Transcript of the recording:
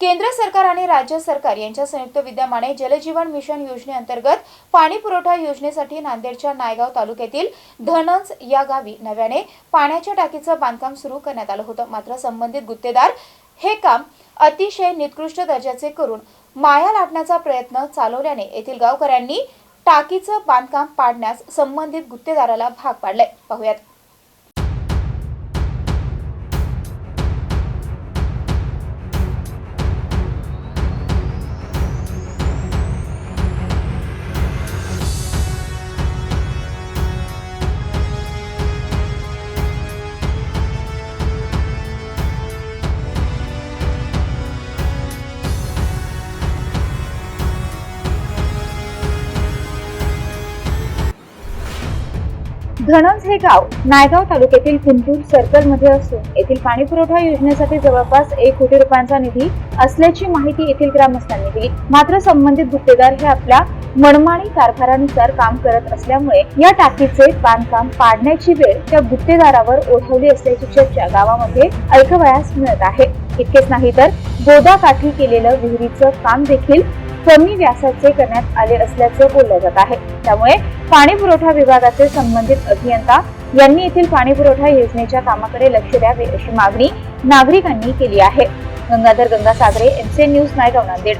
केंद्र सरकार आणि राज्य सरकार यांच्या संयुक्त विद्यमाने जलजीवन मिशन योजनेअंतर्गत पाणी पुरवठा योजनेसाठी नांदेडच्या नायगाव तालुक्यातील धनंज या गावी नव्याने पाण्याच्या टाकीचं बांधकाम सुरू करण्यात आलं होतं. मात्र संबंधित गुत्तेदार हे काम अतिशय निकृष्ट दर्जाचे करून माया लाटण्याचा प्रयत्न चालवल्याने येथील गावकऱ्यांनी टाकीचं बांधकाम पाडण्यास संबंधित गुत्तेदाराला भाग पाडलंय. पाहुयात. धनंज हे गाव नायगाव तालुक्यातील कुंटूर सर्कलमध्ये असून येथील पाणी पुरवठा योजनेसाठी जवळपास एक कोटी रुपयांचा निधी असल्याची माहिती येथील ग्रामस्थांनी दिली. मात्र संबंधित गुत्तेदार हे आपल्या मनमानी कारभारानुसार काम करत असल्यामुळे या टाकीचे बांधकाम पाडण्याची वेळ त्या गुत्तेदारावर ओढवली असल्याची चर्चा गावामध्ये ऐकवयास मिळत आहे. इतकेच नाही तर गोदाकाठी केलेलं विहिरीचं काम देखील कमी व्यासाचे करण्यात आले असल्याचं बोललं जात आहे. त्यामुळे पाणी पुरवठा विभागाचे संबंधित अभियंता यांनी येथील पाणी पुरवठा योजनेच्या कामाकडे लक्ष द्यावे अशी मागणी नागरिकांनी केली आहे. Gangadhar Gangasagare MC news Naigaon Nanded.